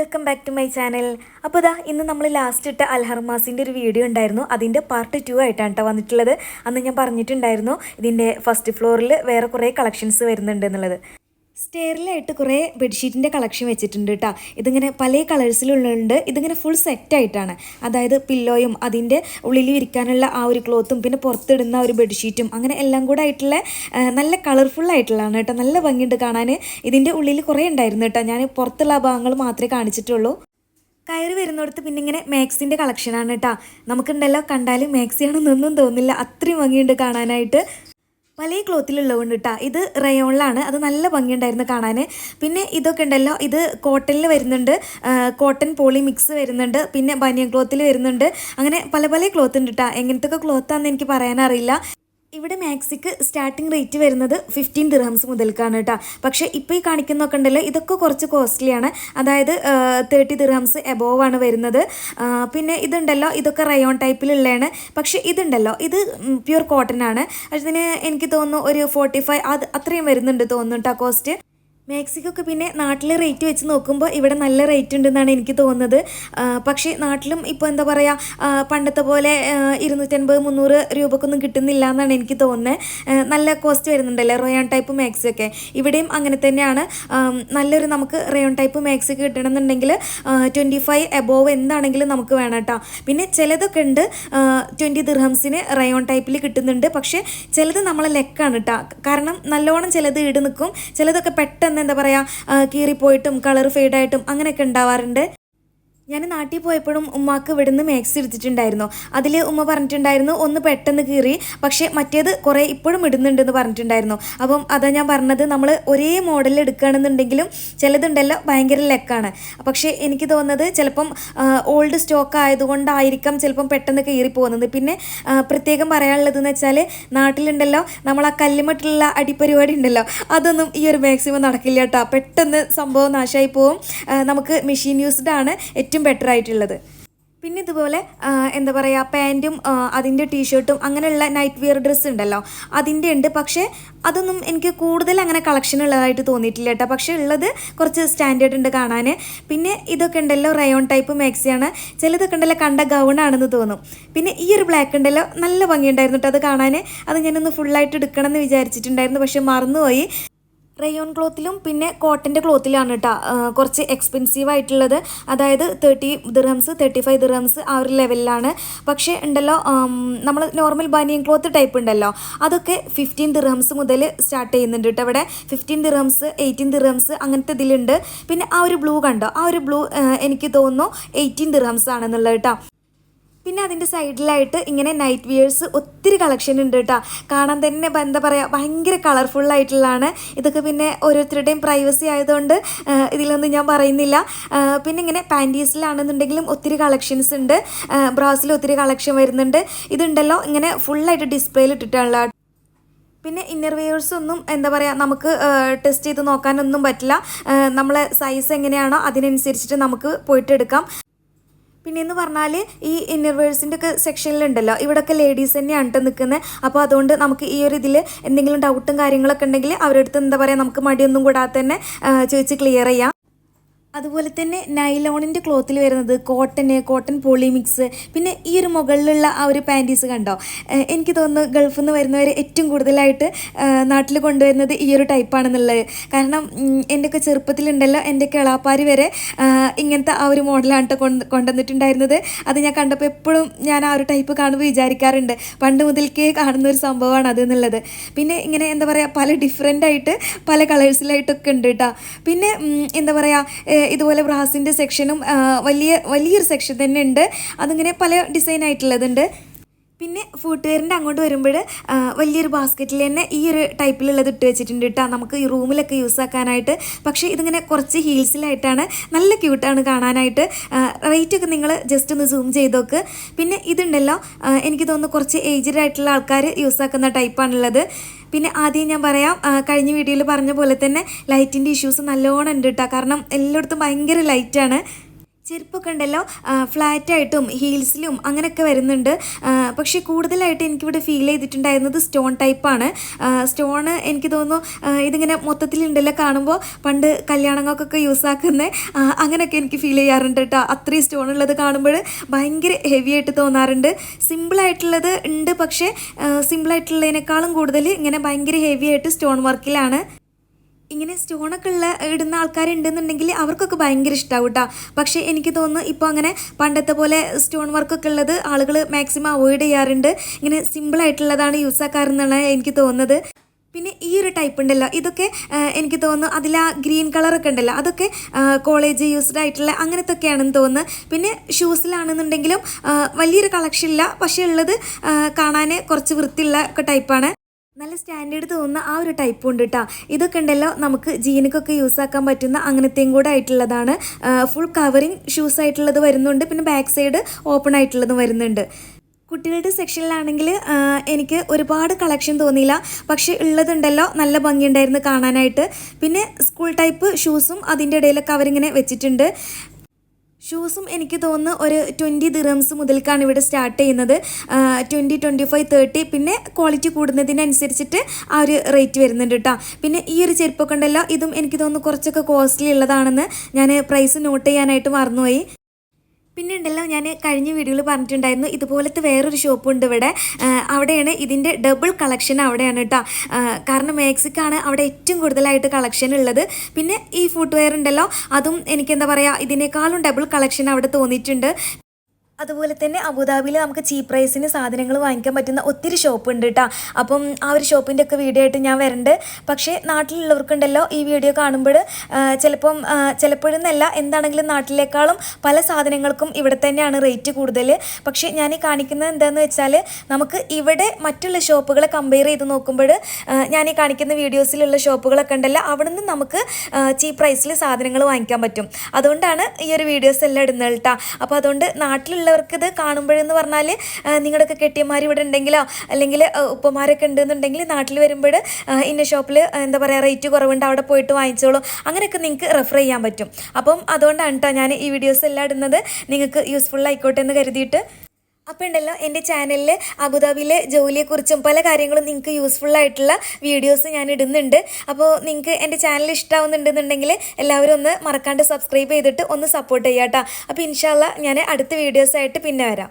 Welcome back to my channel അപ്പോൾ ഇതാ ഇന്ന് നമ്മൾ ലാസ്റ്റ് ഇട്ട അൽഹർമാസിന്റെ ഒരു വീഡിയോ ഉണ്ടായിരുന്നു. അതിന്റെ പാർട്ട് ടു ആയിട്ടാണ് കേട്ടോ വന്നിട്ടുള്ളത്. അന്ന് ഞാൻ പറഞ്ഞിട്ടുണ്ടായിരുന്നു ഇതിന്റെ ഫസ്റ്റ് ഫ്ലോറിൽ വേറെ കുറേ കളക്ഷൻസ് വരുന്നുണ്ട് എന്നുള്ളത്. സ്റ്റെയറിലായിട്ട് കുറേ ബെഡ്ഷീറ്റിന്റെ കളക്ഷൻ വെച്ചിട്ടുണ്ട് കേട്ടോ ഇതിങ്ങനെ പല കളേഴ്സിലുള്ളുണ്ട് ഇതിങ്ങനെ ഫുൾ സെറ്റായിട്ടാണ്. അതായത് പില്ലോയും അതിന്റെ ഉള്ളിൽ ഇരിക്കാനുള്ള ആ ഒരു ക്ലോത്തും പിന്നെ പുറത്തിടുന്ന ഒരു ബെഡ്ഷീറ്റും അങ്ങനെ എല്ലാം കൂടെ ആയിട്ടുള്ള നല്ല കളർഫുൾ ആയിട്ടുള്ളതാണ് കേട്ടോ നല്ല ഭംഗിയുണ്ട് കാണാൻ ഇതിന്റെ ഉള്ളിൽ കുറേ ഉണ്ടായിരുന്നു കേട്ടോ ഞാൻ പുറത്തുള്ള ഭാഗങ്ങൾ മാത്രമേ കാണിച്ചിട്ടുള്ളൂ. കയറി വരുന്നിടത്ത് പിന്നെ ഇങ്ങനെ മാക്സിന്റെ കളക്ഷനാണ് കേട്ടോ നമുക്കുണ്ടല്ലോ കണ്ടാൽ മാക്സിയാണെന്നൊന്നും തോന്നില്ല. അത്രയും ഭംഗിയുണ്ട് കാണാനായിട്ട്. പല ക്ലോത്തിലുള്ളതുകൊണ്ട് കേട്ടോ ഇത് റയോണിലാണ്. അത് നല്ല ഭംഗിയുണ്ടായിരുന്നു കാണാൻ പിന്നെ ഇതൊക്കെ ഉണ്ടല്ലോ. ഇത് കോട്ടണിൽ വരുന്നുണ്ട്. കോട്ടൺ പോളി മിക്സ് വരുന്നുണ്ട്. പിന്നെ ബനിയൻ ക്ലോത്തിൽ വരുന്നുണ്ട്. അങ്ങനെ പല പല ക്ലോത്ത് ഉണ്ട് കേട്ടോ എങ്ങനത്തെ ഒക്കെ ക്ലോത്താണെന്ന് എനിക്ക് പറയാനറിയില്ല. ഇവിടെ മാക്സിക്ക് സ്റ്റാർട്ടിംഗ് റേറ്റ് വരുന്നത് ഫിഫ്റ്റീൻ ദിർഹംസ് മുതൽക്കാണ് കേട്ടോ. പക്ഷേ ഇപ്പോൾ ഈ കാണിക്കുന്നൊക്കെ ഉണ്ടല്ലോ ഇതൊക്കെ കുറച്ച് കോസ്റ്റ്ലിയാണ് അതായത് തേർട്ടി ദിർഹംസ് എബോവ് ആണ് വരുന്നത്. പിന്നെ ഇതുണ്ടല്ലോ ഇതൊക്കെ റയോൺ ടൈപ്പിലുള്ളതാണ് പക്ഷേ ഇതുണ്ടല്ലോ ഇത് പ്യൂർ കോട്ടൺ ആണ്. അതിന് എനിക്ക് തോന്നുന്നു ഒരു ഫോർട്ടി ഫൈവ് അത് അത്രയും വരുന്നുണ്ട് തോന്നുന്നു കേട്ടോ കോസ്റ്റ് മാക്സിക്കൊക്കെ പിന്നെ നാട്ടിലെ റേറ്റ് വെച്ച് നോക്കുമ്പോൾ ഇവിടെ നല്ല റേറ്റ് ഉണ്ടെന്നാണ് എനിക്ക് തോന്നുന്നത്. പക്ഷേ നാട്ടിലും ഇപ്പോൾ എന്താ പറയുക പണ്ടത്തെ പോലെ ഇരുന്നൂറ്റൻപത് മുന്നൂറ് രൂപക്കൊന്നും കിട്ടുന്നില്ല എന്നാണ് എനിക്ക് തോന്നുന്നത് നല്ല കോസ്റ്റ് വരുന്നുണ്ടല്ലേ റയോൺ ടൈപ്പ് മാക്സിയൊക്കെ ഇവിടെയും അങ്ങനെ തന്നെയാണ്. നല്ലൊരു നമുക്ക് റയോൺ ടൈപ്പ് മാക്സി കിട്ടണമെന്നുണ്ടെങ്കിൽ ട്വന്റി ഫൈവ് എബോവ് എന്താണെങ്കിലും നമുക്ക് വേണം കേട്ടോ. പിന്നെ ചിലതൊക്കെ ഉണ്ട് ട്വന്റി ദിർഹംസിന് റയോൺ ടൈപ്പിൽ കിട്ടുന്നുണ്ട്. പക്ഷേ ചിലത് നമ്മളെ ലെക്കാണ് കേട്ടോ. കാരണം നല്ലോണം ചിലത് ഈട് നിൽക്കും ചിലതൊക്കെ പെട്ടെന്ന് എന്താ പറയുക കീറിപ്പോയിട്ടും കളർ ഫെയ്ഡായിട്ടും അങ്ങനെയൊക്കെ ഉണ്ടാവാറുണ്ട്. ഞാൻ നാട്ടിൽ പോയപ്പോഴും ഉമ്മാക്ക് ഇവിടുന്ന് മാക്സ് എടുത്തിട്ടുണ്ടായിരുന്നു. അതിൽ ഉമ്മ പറഞ്ഞിട്ടുണ്ടായിരുന്നു ഒന്ന് പെട്ടെന്ന് കീറി പക്ഷേ മറ്റേത് കുറേ ഇപ്പോഴും ഇടുന്നുണ്ടെന്ന് പറഞ്ഞിട്ടുണ്ടായിരുന്നു. അപ്പം അതാ ഞാൻ പറഞ്ഞത് നമ്മൾ ഒരേ മോഡലിൽ എടുക്കുകയാണെന്നുണ്ടെങ്കിലും ചിലതുണ്ടല്ലോ ഭയങ്കര ലെക്കാണ്. പക്ഷേ എനിക്ക് തോന്നുന്നത് ചിലപ്പം ഓൾഡ് സ്റ്റോക്ക് ആയതുകൊണ്ടായിരിക്കാം ചിലപ്പം പെട്ടെന്ന് കീറി പോകുന്നത് പിന്നെ പ്രത്യേകം പറയാനുള്ളതെന്ന് വെച്ചാൽ നാട്ടിലുണ്ടല്ലോ നമ്മൾ ആ കല്ലുമട്ടുള്ള അടിപരിപാടി ഉണ്ടല്ലോ അതൊന്നും ഈ ഒരു മാക്സിമം നടക്കില്ല കേട്ടോ. പെട്ടെന്ന് സംഭവം നാശമായി പോവും. നമുക്ക് മെഷീൻ യൂസ്ഡ് ആണ്. ഏറ്റവും ബെറ്റർ ആയിട്ടുള്ളത്. പിന്നെ ഇതുപോലെ എന്താ പറയുക പാന്റും അതിന്റെ ടീഷർട്ടും അങ്ങനെയുള്ള നൈറ്റ് വെയർ ഡ്രസ്സ് ഉണ്ടല്ലോ. അതിന്റെ ഉണ്ട്. പക്ഷേ അതൊന്നും എനിക്ക് കൂടുതൽ അങ്ങനെ കളക്ഷൻ ഉള്ളതായിട്ട് തോന്നിയിട്ടില്ല കേട്ടോ. പക്ഷേ ഉള്ളത് കുറച്ച് സ്റ്റാൻഡേർഡ് ഉണ്ട് കാണാൻ പിന്നെ ഇതൊക്കെ ഉണ്ടല്ലോ റയോൺ ടൈപ്പ് മാക്സിയാണ് ചിലതൊക്കെ ഉണ്ടല്ലോ കണ്ട ഗൗണാണെന്ന് തോന്നും. പിന്നെ ഈ ഒരു ബ്ലാക്ക് ഉണ്ടല്ലോ നല്ല ഭംഗിയുണ്ടായിരുന്നു കേട്ടോ അത് കാണാൻ അത് ഞാനൊന്ന് ഫുള്ളായിട്ട് എടുക്കണം എന്ന് വിചാരിച്ചിട്ടുണ്ടായിരുന്നു പക്ഷേ മറന്നുപോയി. റയോൺ ക്ലോത്തിലും പിന്നെ കോട്ടന്റെ ക്ലോത്തിലാണ് കേട്ടോ കുറച്ച് എക്സ്പെൻസീവ് ആയിട്ടുള്ളത്. അതായത് thirty dirhams thirty five dirhams ആ ഒരു ലെവലിലാണ് പക്ഷേ ഉണ്ടല്ലോ നമ്മൾ നോർമൽ ബനിയൻ ക്ലോത്ത് ടൈപ്പ് ഉണ്ടല്ലോ. അതൊക്കെ ഫിഫ്റ്റീൻ ദിർഹംസ് മുതൽ സ്റ്റാർട്ട് ചെയ്യുന്നുണ്ട് കേട്ടോ ഇവിടെ. ഫിഫ്റ്റീൻ ദിർഹംസ് എയ്റ്റീൻ ദിർഹംസ് അങ്ങനത്തെ ഇതിലുണ്ട്. പിന്നെ ആ ഒരു ബ്ലൂ കണ്ടോ? ആ ഒരു ബ്ലൂ എനിക്ക് തോന്നുന്നു എയ്റ്റീൻ ദിർഹംസ് ആണെന്നുള്ളത് കേട്ടോ പിന്നെ അതിന്റെ സൈഡിലായിട്ട് ഇങ്ങനെ നൈറ്റ് വിയേഴ്സ് ഒത്തിരി കളക്ഷൻ ഉണ്ട് കേട്ടോ. കാണാൻ തന്നെ എന്താ പറയുക ഭയങ്കര കളർഫുള്ളായിട്ടുള്ളതാണ് ഇതൊക്കെ പിന്നെ ഓരോരുത്തരുടെയും പ്രൈവസി ആയതുകൊണ്ട് ഇതിലൊന്നും ഞാൻ പറയുന്നില്ല. പിന്നെ ഇങ്ങനെ പാന്റീസിലാണെന്നുണ്ടെങ്കിലും ഒത്തിരി കളക്ഷൻസ് ഉണ്ട്. ബ്രാസിൽ ഒത്തിരി കളക്ഷൻ വരുന്നുണ്ട്. ഇതുണ്ടല്ലോ ഇങ്ങനെ ഫുള്ളായിട്ട് ഡിസ്പ്ലേയിൽ ഇട്ടിട്ടുള്ള പിന്നെ ഇന്നർ വെയേഴ്സ് ഒന്നും എന്താ പറയുക നമുക്ക് ടെസ്റ്റ് ചെയ്ത് നോക്കാനൊന്നും പറ്റില്ല. നമ്മളെ സൈസ് എങ്ങനെയാണോ അതിനനുസരിച്ചിട്ട് നമുക്ക് പോയിട്ട് എടുക്കാം പിന്നെ എന്ന് പറഞ്ഞാൽ ഈ ഇന്നർവേഴ്സിന്റെ ഒക്കെ സെക്ഷനിലുണ്ടല്ലോ ഇവിടെയൊക്കെ ലേഡീസ് തന്നെയാണ് കേട്ടോ നിൽക്കുന്നത് അപ്പോൾ അതുകൊണ്ട് നമുക്ക് ഈ ഒരു ഇതിൽ എന്തെങ്കിലും ഡൗട്ടും കാര്യങ്ങളൊക്കെ ഉണ്ടെങ്കിൽ അവരടുത്ത് എന്താ പറയുക നമുക്ക് മടിയൊന്നും കൂടാതെ തന്നെ ചോദിച്ച് ക്ലിയർ ചെയ്യാം. അതുപോലെ തന്നെ നൈലോണിന്റെ ക്ലോത്തിൽ വരുന്നത് കോട്ടന് കോട്ടൺ പോളിമിക്സ് പിന്നെ ഈ ഒരു മുകളിലുള്ള ആ ഒരു പാന്റീസ് കണ്ടോ? എനിക്ക് തോന്നുന്നു ഗൾഫിൽ നിന്ന് വരുന്നവർ ഏറ്റവും കൂടുതലായിട്ട് നാട്ടിൽ കൊണ്ടുവരുന്നത് ഈ ഒരു ടൈപ്പാണെന്നുള്ളത് കാരണം എന്റെയൊക്കെ ചെറുപ്പത്തിലുണ്ടല്ലോ എന്റെ കിളാപ്പാരി വരെ ഇങ്ങനത്തെ ആ ഒരു മോഡലാണ് കേട്ടോ കൊണ്ട് കൊണ്ടുവന്നിട്ടുണ്ടായിരുന്നത്. അത് ഞാൻ കണ്ടപ്പോൾ എപ്പോഴും ഞാൻ ആ ഒരു ടൈപ്പ് കാണുമ്പോൾ വിചാരിക്കാറുണ്ട്. പണ്ട് മുതൽക്കേ കാണുന്ന ഒരു സംഭവമാണ് അത് എന്നുള്ളത്. പിന്നെ ഇങ്ങനെ എന്താ പറയുക പല ഡിഫറെന്റ് ആയിട്ട് പല കളേഴ്സിലായിട്ടൊക്കെ ഉണ്ട് കേട്ടോ പിന്നെ എന്താ പറയുക ഇതുപോലെ ബ്രാസിന്റെ സെക്ഷനും വലിയ വലിയൊരു സെക്ഷൻ തന്നെ ഉണ്ട്. അതിങ്ങനെ പല ഡിസൈൻ ആയിട്ടുള്ളതുണ്ട്. പിന്നെ ഫുട്വെയറിന്റെ അങ്ങോട്ട് വരുമ്പോൾ വലിയൊരു ബാസ്ക്കറ്റിൽ തന്നെ ഈ ഒരു ടൈപ്പിലുള്ളത് ഇട്ട് വെച്ചിട്ടുണ്ട് കേട്ടോ. നമുക്ക് ഈ റൂമിലൊക്കെ യൂസ് ആക്കാനായിട്ട്. പക്ഷേ ഇതിങ്ങനെ കുറച്ച് ഹീൽസിലായിട്ടാണ് നല്ല ക്യൂട്ടാണ് കാണാനായിട്ട്. റേറ്റൊക്കെ നിങ്ങൾ ജസ്റ്റ് ഒന്ന് സൂം ചെയ്ത് നോക്ക്. പിന്നെ ഇതുണ്ടല്ലോ എനിക്ക് തോന്നുന്നു കുറച്ച് ഏജ്ഡ് ആയിട്ടുള്ള ആൾക്കാർ യൂസ് ആക്കുന്ന ടൈപ്പാണുള്ളത്. പിന്നെ ആദ്യം ഞാൻ പറയാം കഴിഞ്ഞ വീഡിയോയിൽ പറഞ്ഞ പോലെ തന്നെ ലൈറ്റിന്റെ ഇഷ്യൂസ് നല്ലോണം ഉണ്ട് കേട്ടോ കാരണം എല്ലായിടത്തും ഭയങ്കര ലൈറ്റാണ് ചെരുപ്പൊക്കെ ഉണ്ടല്ലോ ഫ്ലാറ്റായിട്ടും ഹീൽസിലും അങ്ങനെയൊക്കെ വരുന്നുണ്ട്. പക്ഷേ കൂടുതലായിട്ട് എനിക്കിവിടെ ഫീൽ ചെയ്തിട്ടുണ്ടായിരുന്നത് സ്റ്റോൺ ടൈപ്പാണ് സ്റ്റോണ് എനിക്ക് തോന്നുന്നു ഇതിങ്ങനെ മൊത്തത്തിലുണ്ടല്ലോ കാണുമ്പോൾ പണ്ട് കല്യാണങ്ങൾക്കൊക്കെ യൂസ് ആക്കുന്ന അങ്ങനെയൊക്കെ എനിക്ക് ഫീൽ ചെയ്യാറുണ്ട് കേട്ടോ അത്രയും സ്റ്റോൺ ഉള്ളത് കാണുമ്പോൾ ഭയങ്കര ഹെവി ആയിട്ട് തോന്നാറുണ്ട്. സിമ്പിളായിട്ടുള്ളത് ഉണ്ട് പക്ഷേ സിമ്പിളായിട്ടുള്ളതിനേക്കാളും കൂടുതൽ ഇങ്ങനെ ഭയങ്കര ഹെവി ആയിട്ട് സ്റ്റോൺ വർക്കിലാണ് ഇങ്ങനെ സ്റ്റോണൊക്കെ ഉള്ള ഇടുന്ന ആൾക്കാരുണ്ടെന്നുണ്ടെങ്കിൽ അവർക്കൊക്കെ ഭയങ്കര ഇഷ്ടമാവും കേട്ടോ പക്ഷേ എനിക്ക് തോന്നുന്നു ഇപ്പോൾ അങ്ങനെ പണ്ടത്തെ പോലെ സ്റ്റോൺ വർക്കൊക്കെ ഉള്ളത് ആളുകൾ മാക്സിമം അവോയ്ഡ് ചെയ്യാറുണ്ട്. ഇങ്ങനെ സിമ്പിളായിട്ടുള്ളതാണ് യൂസ് ആക്കാറെന്നാണ് എനിക്ക് തോന്നുന്നത്. പിന്നെ ഈ ഒരു ടൈപ്പ് ഉണ്ടല്ലോ ഇതൊക്കെ എനിക്ക് തോന്നുന്നു അതിൽ ആ ഗ്രീൻ കളറൊക്കെ ഉണ്ടല്ലോ അതൊക്കെ കോളേജ് യൂസ്ഡ് ആയിട്ടുള്ള അങ്ങനത്തെ ഒക്കെയാണെന്ന് തോന്നുന്നു. പിന്നെ ഷൂസിലാണെന്നുണ്ടെങ്കിലും വലിയൊരു കളക്ഷൻ ഇല്ല പക്ഷേ ഉള്ളത് കാണാൻ കുറച്ച് വൃത്തിയുള്ള ഒക്കെ ടൈപ്പാണ്. നല്ല സ്റ്റാൻഡേർഡ് തോന്നുന്ന ആ ഒരു ടൈപ്പും ഉണ്ട് കേട്ടോ ഇതൊക്കെ ഉണ്ടല്ലോ നമുക്ക് ജീനക്കൊക്കെ യൂസ് ആക്കാൻ പറ്റുന്ന അങ്ങനത്തെയും കൂടെ ആയിട്ടുള്ളതാണ്. ഫുൾ കവറിങ് ഷൂസ് ആയിട്ടുള്ളത് വരുന്നുണ്ട്. പിന്നെ ബാക്ക് സൈഡ് ഓപ്പൺ ആയിട്ടുള്ളതും വരുന്നുണ്ട്. കുട്ടികളുടെ സെക്ഷനിലാണെങ്കിൽ എനിക്ക് ഒരുപാട് കളക്ഷൻ തോന്നിയില്ല. പക്ഷേ ഉള്ളതുണ്ടല്ലോ നല്ല ഭംഗിയുണ്ടായിരുന്നു കാണാനായിട്ട്. പിന്നെ സ്കൂൾ ടൈപ്പ് ഷൂസും അതിന്റെ ഇടയിലൊക്കെ അവരിങ്ങനെ വെച്ചിട്ടുണ്ട്. ഷൂസും എനിക്ക് തോന്നുന്നു ഒരു ട്വന്റി ദിറംസ് മുതൽക്കാണ് ഇവിടെ സ്റ്റാർട്ട് ചെയ്യുന്നത്. ട്വന്റി ട്വന്റി ഫൈവ് തേർട്ടി പിന്നെ ക്വാളിറ്റി കൂടുന്നതിനനുസരിച്ചിട്ട് ആ ഒരു റേറ്റ് വരുന്നുണ്ട് കേട്ടോ പിന്നെ ഈ ഒരു ചെരുപ്പൊക്കെ ഉണ്ടല്ലോ ഇതും എനിക്ക് തോന്നുന്നു കുറച്ചൊക്കെ കോസ്റ്റ്ലി ഉള്ളതാണെന്ന് ഞാൻ പ്രൈസ് നോട്ട് ചെയ്യാനായിട്ട് മറന്നുപോയി. പിന്നെ ഉണ്ടല്ലോ ഞാൻ കഴിഞ്ഞ വീഡിയോയിൽ പറഞ്ഞിട്ടുണ്ടായിരുന്നു ഇതുപോലത്തെ വേറൊരു ഷോപ്പ് ഉണ്ട് ഇവിടെ അവിടെയാണ് ഇതിന്റെ ഡബിൾ കളക്ഷൻ അവിടെയാണ് കേട്ടോ കാരണം മാക്സിക്കാണ് അവിടെ ഏറ്റവും കൂടുതലായിട്ട് കളക്ഷൻ ഉള്ളത്. പിന്നെ ഈ ഫുഡ് വെയർ ഉണ്ടല്ലോ അതും എനിക്ക് എന്താ പറയുക ഇതിനേക്കാളും ഡബിൾ കളക്ഷൻ അവിടെ തോന്നിയിട്ടുണ്ട്. അതുപോലെ തന്നെ അബുദാബിയിൽ നമുക്ക് ചീപ്പ് പ്രൈസിന് സാധനങ്ങൾ വാങ്ങിക്കാൻ പറ്റുന്ന ഒത്തിരി ഷോപ്പ് ഉണ്ട് കേട്ടോ അപ്പം ആ ഒരു ഷോപ്പിന്റെ ഒക്കെ വീഡിയോ ആയിട്ട് ഞാൻ വരണ്ട്. പക്ഷേ നാട്ടിലുള്ളവർക്കുണ്ടല്ലോ ഈ വീഡിയോ കാണുമ്പോൾ ചിലപ്പം ചിലപ്പോഴും ചിലപ്പോഴെന്നല്ല എന്താണെങ്കിലും നാട്ടിലേക്കാളും പല സാധനങ്ങൾക്കും ഇവിടെ തന്നെയാണ് റേറ്റ് കൂടുതൽ. പക്ഷേ ഞാൻ ഈ കാണിക്കുന്നത് എന്താണെന്ന് വെച്ചാൽ നമുക്ക് ഇവിടെ മറ്റുള്ള ഷോപ്പുകളെ കമ്പയർ ചെയ്ത് നോക്കുമ്പോൾ ഞാൻ ഈ കാണിക്കുന്ന വീഡിയോസിലുള്ള ഷോപ്പുകളൊക്കെ ഉണ്ടല്ലോ അവിടെ നിന്ന് നമുക്ക് ചീപ്പ് പ്രൈസിൽ സാധനങ്ങൾ വാങ്ങിക്കാൻ പറ്റും. അതുകൊണ്ടാണ് ഈ ഒരു വീഡിയോസ് എല്ലാം ഇടുന്നത് കേട്ടോ അപ്പോൾ അതുകൊണ്ട് നാട്ടിലുള്ളവർക്ക് ഇത് കാണുമ്പോഴെന്ന് പറഞ്ഞാൽ നിങ്ങളുടെയൊക്കെ കെട്ടിയന്മാർ ഇവിടെ ഉണ്ടെങ്കിലോ അല്ലെങ്കിൽ ഉപ്പമാരൊക്കെ ഉണ്ടെന്നുണ്ടെങ്കിൽ നാട്ടിൽ വരുമ്പോൾ ഇന്ന ഷോപ്പിൽ എന്താ പറയുക റേറ്റ് കുറവുണ്ട് അവിടെ പോയിട്ട് വാങ്ങിച്ചോളൂ. അങ്ങനെയൊക്കെ നിങ്ങൾക്ക് റെഫർ ചെയ്യാൻ പറ്റും. അപ്പം അതുകൊണ്ടാണ് കേട്ടോ ഞാൻ ഈ വീഡിയോസ് എല്ലാം ഇടുന്നത്. നിങ്ങൾക്ക് യൂസ്ഫുൾ ആയിക്കോട്ടെ എന്ന് കരുതിയിട്ട് അപ്പോൾ ഉണ്ടല്ലോ എന്റെ ചാനലിൽ അബുദാബിയിലെ ജോലിയെക്കുറിച്ചും പല കാര്യങ്ങളും നിങ്ങൾക്ക് യൂസ്ഫുൾ ആയിട്ടുള്ള വീഡിയോസ് ഞാൻ ഇടുന്നുണ്ട്. അപ്പോൾ നിങ്ങൾക്ക് എന്റെ ചാനൽ ഇഷ്ടമാവുന്നുണ്ടെന്നുണ്ടെങ്കിൽ എല്ലാവരും ഒന്ന് മറക്കാണ്ട് സബ്സ്ക്രൈബ് ചെയ്തിട്ട് ഒന്ന് സപ്പോർട്ട് ചെയ്യാം കേട്ടോ അപ്പോൾ ഇൻഷാല്ല ഞാൻ അടുത്ത വീഡിയോസായിട്ട് പിന്നെ വരാം.